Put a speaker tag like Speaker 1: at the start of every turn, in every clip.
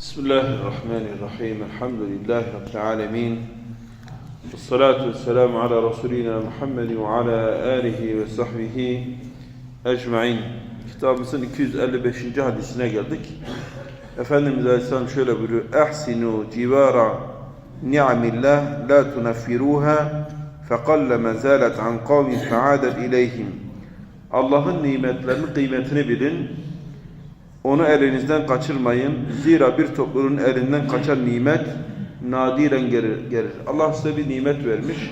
Speaker 1: بسم الله الرحمن الرحيم الحمد لله رب العالمين والصلاة والسلام على رسولنا محمد وعلى آله sahbihi ecmain. Kitabımızın 255. hadisine geldik. Efendimiz Aleyhisselam şöyle buyuruyor. Ehsinu civara ni'amillah la tunaffiruha fekalle mezalet an kavmin fe'adet ileyhim. Allah'ın nimetlerinin kıymetini bilin. Onu elinizden kaçırmayın. Zira bir topluluğun elinden kaçan nimet nadiren gelir. gelir. Allah size bir nimet vermiş.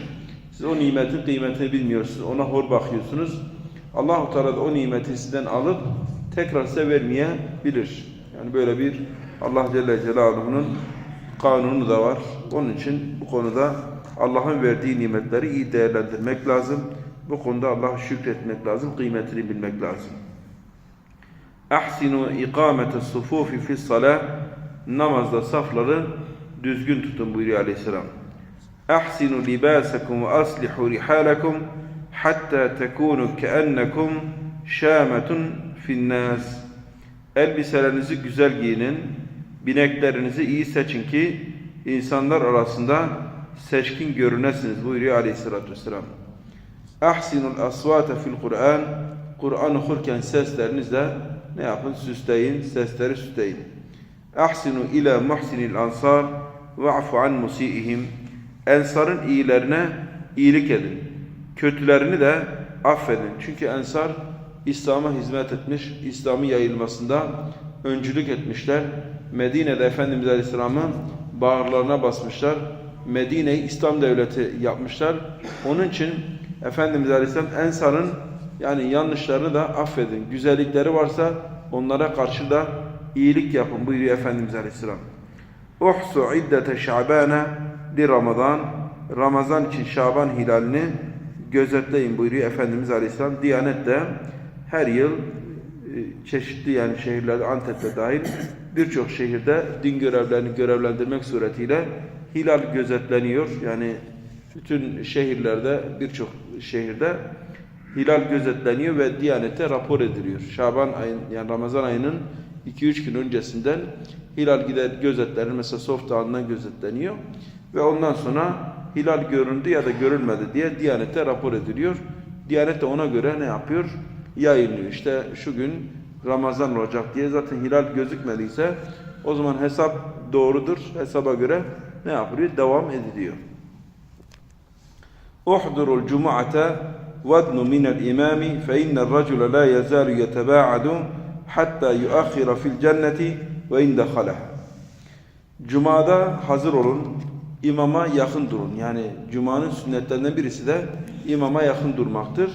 Speaker 1: Siz o nimetin kıymetini bilmiyorsunuz. Ona hor bakıyorsunuz. Allah-u Teala da o nimeti sizden alıp tekrar size vermeyebilir. Yani böyle bir Allah Celle Celaluhu'nun kanunu da var. Onun için bu konuda Allah'ın verdiği nimetleri iyi değerlendirmek lazım. Bu konuda Allah'a şükretmek lazım. Kıymetini bilmek lazım. Ahsinu ikamete sufufi fi salah namazda safları düzgün tutun buyuruyor aleyhisselam. Ahsinu libasakum ve aslihu rihalakum hatta tekunu keennekum şametun finnas. Elbiselerinizi güzel giyinin, bineklerinizi iyi seçin ki insanlar arasında seçkin görünesiniz buyuruyor aleyhissalatü vesselam. Ahsinul asvate fil Kur'an. Kur'an okurken seslerinizle ne yapın? Süsleyin, sesleri süsleyin. Ahsinu ila muhsinil ansar ve'fu an musiihim. Ensarın iyilerine iyilik edin. Kötülerini de affedin. Çünkü ensar İslam'a hizmet etmiş, İslam'ın yayılmasında öncülük etmişler. Medine'de Efendimiz Aleyhisselam'ın bağırlarına basmışlar. Medine'yi İslam devleti yapmışlar. Onun için Efendimiz Aleyhisselam Ensar'ın yani yanlışlarını da affedin. Güzellikleri varsa onlara karşı da iyilik yapın buyuruyor Efendimiz Aleyhisselam. Uhsu iddete şabana li Ramazan. Ramazan için Şaban hilalini gözetleyin buyuruyor Efendimiz Aleyhisselam. Diyanet de her yıl e, çeşitli yani şehirlerde Antep'te dahil birçok şehirde din görevlerini görevlendirmek suretiyle hilal gözetleniyor. Yani bütün şehirlerde birçok şehirde hilal gözetleniyor ve Diyanet'e rapor ediliyor. Şaban ayın yani Ramazan ayının 2-3 gün öncesinden hilal gider gözetlenir. Mesela soft ağından gözetleniyor ve ondan sonra hilal göründü ya da görülmedi diye Diyanet'e rapor ediliyor. Diyanet de ona göre ne yapıyor? Yayınlıyor. İşte şu gün Ramazan olacak diye zaten hilal gözükmediyse o zaman hesap doğrudur. Hesaba göre ne yapılıyor? Devam ediliyor. Uhdurul cum'ate وادنوا من الإمام فإن الرجل لا يزال يتباعد حتى يؤخر في الجنة وإن دخلها Cuma'da hazır olun, imama yakın durun. Yani Cuma'nın sünnetlerinden birisi de imama yakın durmaktır.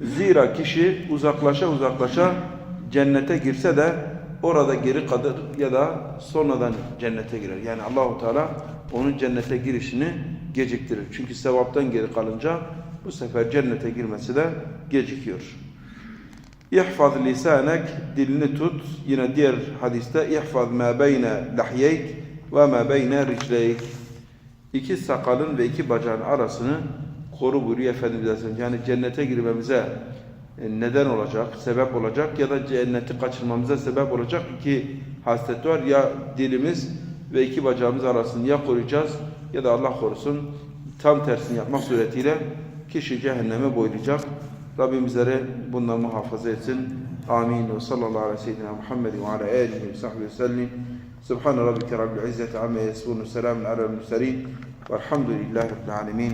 Speaker 1: Zira kişi uzaklaşa uzaklaşa cennete girse de orada geri kalır ya da sonradan cennete girer. Yani Allahu Teala onun cennete girişini geciktirir. Çünkü sevaptan geri kalınca bu sefer cennete girmesi de gecikiyor. İhfaz lisanek dilini tut. Yine diğer hadiste ihfaz ma beyne lahyeyk ve ma beyne ricleyk. İki sakalın ve iki bacağın arasını koru buyuruyor Efendimiz. Yani cennete girmemize neden olacak, sebep olacak ya da cenneti kaçırmamıza sebep olacak iki haslet var. Ya dilimiz ve iki bacağımız arasını ya koruyacağız ya da Allah korusun tam tersini yapmak suretiyle kişi cehenneme boylayacak. Rabbim bizlere bundan muhafaza etsin. Amin. Ve sallallahu aleyhi ve seyyidina Muhammed ve ala alihi ve sahbihi ve sellim. Subhane rabbike rabbil izzeti amme yasifun. Selamun alel murselin. Velhamdülillahi rabbil alemin.